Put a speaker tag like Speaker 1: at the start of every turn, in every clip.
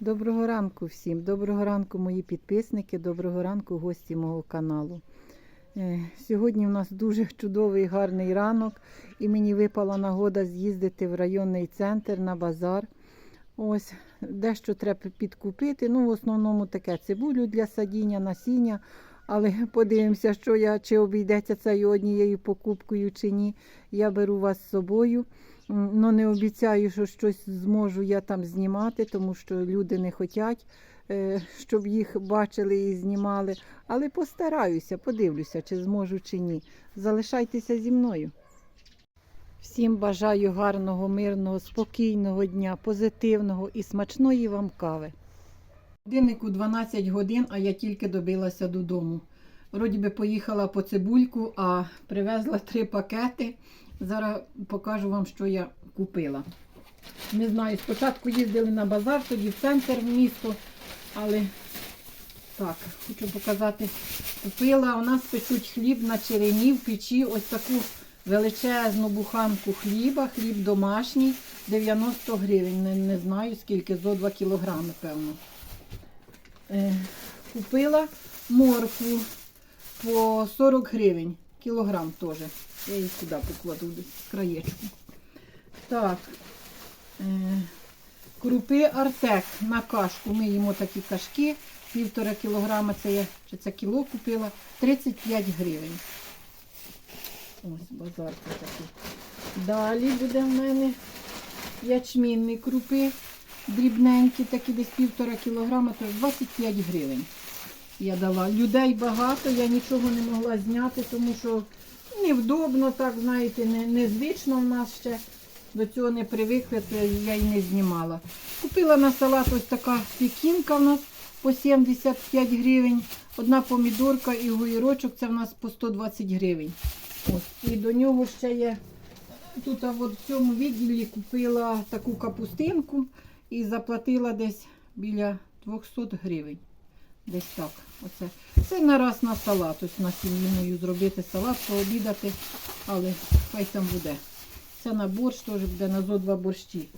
Speaker 1: Доброго ранку всім, доброго ранку, мої підписники, доброго ранку, гості мого каналу. Е, Сьогодні у нас дуже чудовий гарний ранок, і мені випала нагода з'їздити в районний центр на базар. Ось дещо треба підкупити. Ну, в основному таке цибулю для садіння, насіння. Але подивимося, що я чи обійдеться це однією покупкою чи ні. Я беру вас з собою. Ну, не обіцяю, що щось зможу я там знімати, тому що люди не хочуть, е, щоб їх бачили і знімали. Але постараюся, подивлюся, чи зможу, чи ні. Залишайтеся зі мною. Всім бажаю гарного, мирного, спокійного дня, позитивного і смачної вам кави. Годиннику 12 годин, а я тільки добилася додому. Вроді би поїхала по цибульку, а привезла три пакети. Зараз покажу вам, що я купила. Не знаю, спочатку їздили на базар, тоді в центр в місто, але так, хочу показати. Купила, у нас печуть хліб на черені в печі, ось таку величезну буханку хліба, хліб домашній, 90 гривень. Не, не знаю скільки, зо 2 кілограми, певно. Е, купила моркву по 40 гривень. Кілограм теж. Я її сюди покладу десь краєчку. Так. Е, крупи Артек на кашку. Ми їмо такі кашки. Півтора кілограма це я чи це кіло купила. 35 гривень. Ось базар такий. Далі буде в мене ячмінні крупи. Дрібненькі, такі десь півтора кілограма, то 25 гривень. Я дала. Людей багато, я нічого не могла зняти, тому що невдобно, так, знаєте, не, незвично в нас ще. До цього не привикли, то я й не знімала. Купила на салат ось така пікінка в нас по 75 гривень. Одна помідорка і огірочок, це в нас по 120 гривень. Ось. І до нього ще є. Тут а от в цьому відділі купила таку капустинку і заплатила десь біля 200 гривень. Десь так. Оце. Це на раз на салат. Ось на сім'ї зробити салат, пообідати, але хай там буде. Це на борщ теж буде на зо два борщі.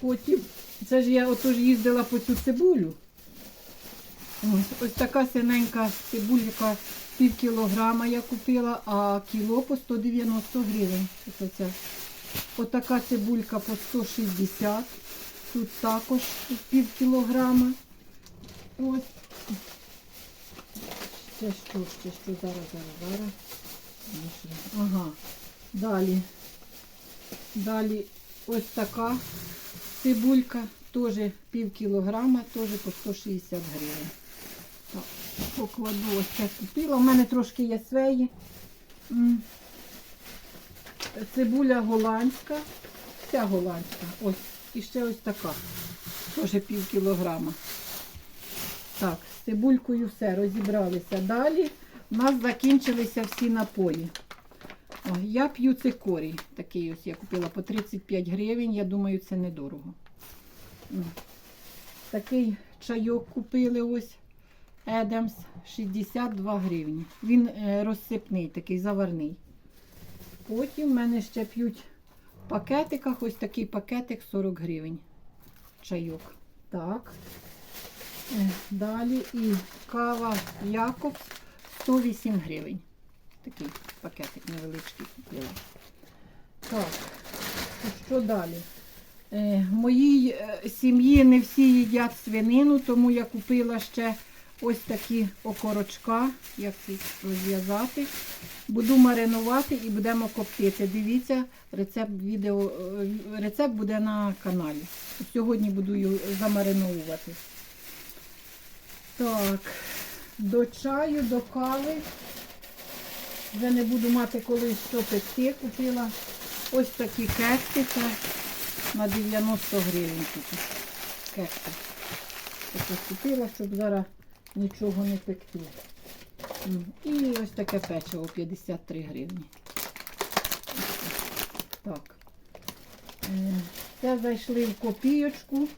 Speaker 1: Потім, це ж я отож їздила по цю цибулю. Ось, ось така синенька цибулька, пів кілограма я купила, а кіло по 190 гривень. Ось оця. Отака цибулька по 160. Тут також пів кілограма. Ось. Ще що, ще що, зараз, зараз, зараз. Ага. Далі. Далі ось така цибулька, теж пів кілограма, теж по 160 гривень. Так, покладу ось це купила. У мене трошки є свеї. Цибуля голландська. Ця голландська. Ось. І ще ось така. Теж пів кілограма. Так, з цибулькою все, розібралися. Далі у нас закінчилися всі напої. О, я п'ю цикорій. Такий ось я купила по 35 гривень. Я думаю, це недорого. Такий чайок купили ось. Едемс 62 гривні. Він е, розсипний, такий заварний. Потім в мене ще п'ють в пакетиках. Ось такий пакетик 40 гривень. Чайок. Так. Далі і кава Якобс 108 гривень. Такий пакетик невеличкий купила. Так, що далі? Е, в моїй е, сім'ї не всі їдять свинину, тому я купила ще ось такі окорочка, як їх розв'язати. Буду маринувати і будемо коптити. Дивіться, рецепт відео, е, рецепт буде на каналі. Сьогодні буду замариновувати. Так, до чаю, до кави. Вже не буду мати коли що пекти. Купила ось такі кекси. Це на 90 гривень тут. Кекси. Таке купила, щоб зараз нічого не пекти. І ось таке печиво 53 гривні. Так. Це зайшли в копійочку.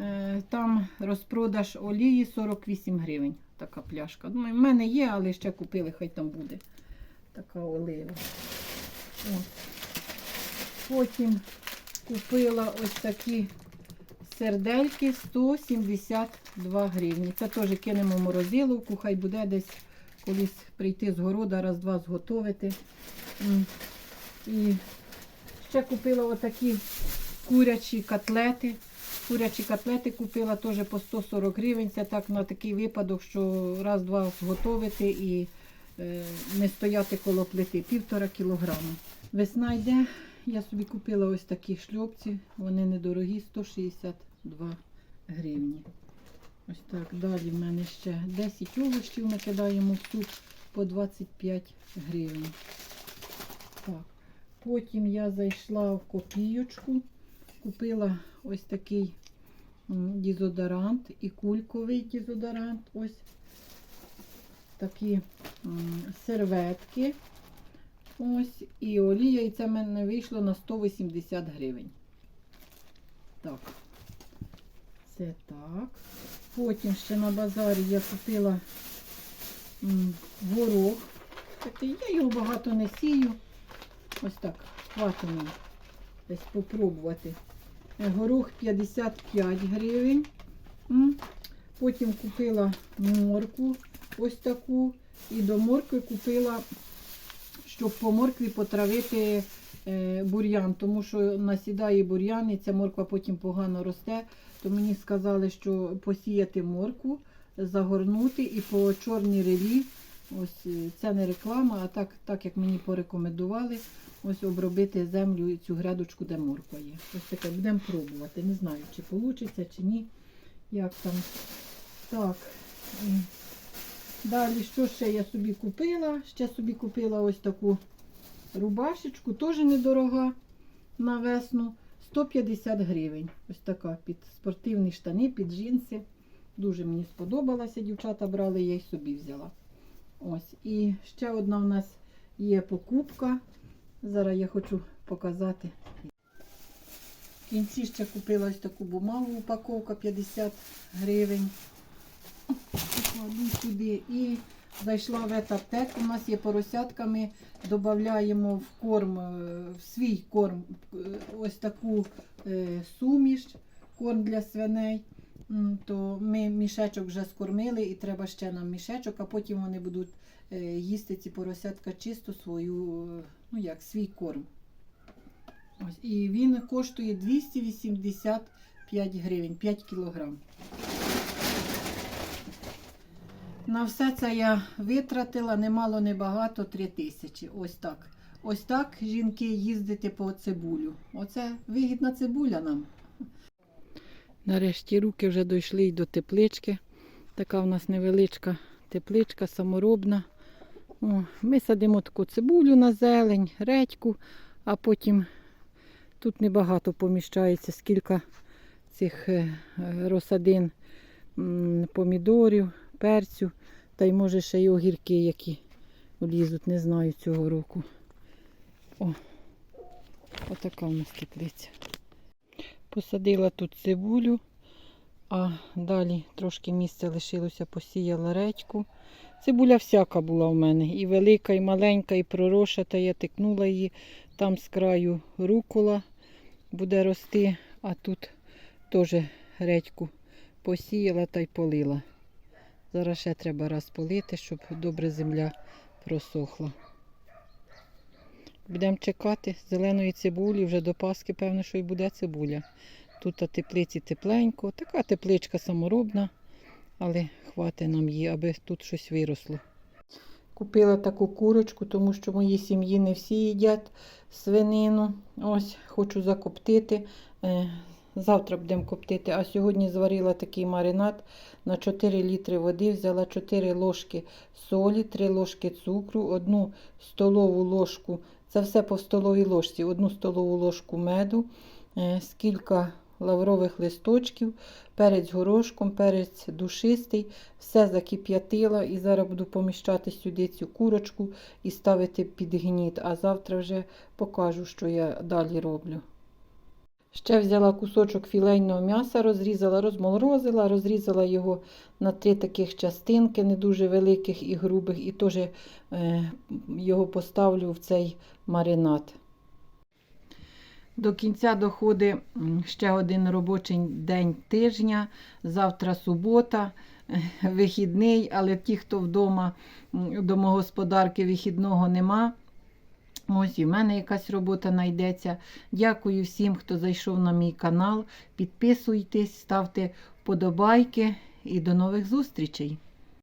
Speaker 1: Е, Там розпродаж олії 48 гривень. Така пляшка. Ну, в мене є, але ще купили, хай там буде. Така олива. От. Потім купила ось такі сердельки 172 гривні. Це теж кинемо в морозиловку, хай буде десь колись прийти з города, раз-два зготовити. І ще купила отакі курячі котлети. Курячі котлети купила теж по 140 гривень. Це так на такий випадок, що раз-два зготовити і е, не стояти коло плити. Півтора кілограми. Весна йде. Я собі купила ось такі шльопці. Вони недорогі, 162 гривні. Ось так. Далі в мене ще 10 овочів накидаємо суп по 25 гривень. Так. Потім я зайшла в копійочку, купила ось такий дезодорант і кульковий дезодорант. Ось такі серветки. Ось і олія, і це в мене вийшло на 180 гривень. Так. Це так. Потім ще на базарі я купила горох. Такий, я його багато не сію. Ось так, хватить мені десь попробувати. Е, Горох 55 гривень. Потім купила моркву ось таку. І до моркви купила, щоб по моркві потравити е, бур'ян, тому що насідає бур'ян і ця морква потім погано росте. То мені сказали, що посіяти моркву, загорнути і по чорній релі. Ось е, це не реклама, а так, так як мені порекомендували, ось обробити землю і цю грядочку, де морква є. Ось таке будемо пробувати. Не знаю, чи вийде, чи ні. Як там. Так. Далі, що ще я собі купила? Ще собі купила ось таку рубашечку, теж недорога на весну. 150 гривень. Ось така під спортивні штани, під джинси. Дуже мені сподобалася. Дівчата брали, я й собі взяла. Ось. І ще одна в нас є покупка. Зараз я хочу показати. В кінці ще купила ось таку бумагу, упаковка 50 гривень. Сюди. І зайшла в етаптек. У нас є поросятка. Ми додаємо в корм, е, в свій корм е, ось таку е, суміш, корм для свиней. То ми мішечок вже скормили і треба ще нам мішечок, а потім вони будуть їсти ці поросятка чисто свою, е, ну як, свій корм. Ось, і він коштує 285 гривень, 5 кілограм. На все це я витратила немало, небагато 3 тисячі. Ось так. Ось так жінки їздити по цибулю. Оце вигідна цибуля нам. Нарешті руки вже дійшли й до теплички. Така в нас невеличка тепличка, саморобна. О, ми садимо таку цибулю на зелень, редьку, а потім тут небагато поміщається, скільки цих е, розсадин помідорів, перцю, та й може ще й огірки, які влізуть, не знаю цього року. О, отака у нас теплиця. Посадила тут цибулю, а далі трошки місця лишилося, посіяла редьку. Цибуля всяка була в мене. І велика, і маленька, і пророшата. Я тикнула її. Там з краю рукола буде рости, а тут теж редьку посіяла та й полила. Зараз ще треба раз полити, щоб добре земля просохла. Будемо чекати зеленої цибулі, вже до Паски, певно, що й буде цибуля. Тут теплиці тепленько, така тепличка саморобна, але хватить нам її, аби тут щось виросло. Купила таку курочку, тому що в моїй сім'ї не всі їдять свинину. Ось, хочу закоптити. Е, Завтра будемо коптити, а сьогодні зварила такий маринад на 4 літри води, взяла 4 ложки солі, 3 ложки цукру, 1 столову ложку, це все по столовій ложці, 1 столову ложку меду, е, скільки лаврових листочків, перець горошком, перець душистий, все закип'ятила і зараз буду поміщати сюди цю курочку і ставити під гніт, а завтра вже покажу, що я далі роблю. Ще взяла кусочок філейного м'яса, розрізала, розморозила, розрізала його на три таких частинки, не дуже великих і грубих, і теж е, його поставлю в цей маринад. До кінця доходить ще один робочий день тижня. Завтра субота, вихідний, але ті, хто вдома, домогосподарки вихідного нема. Ось і в мене якась робота знайдеться. Дякую всім, хто зайшов на мій канал. Підписуйтесь, ставте вподобайки і до нових зустрічей!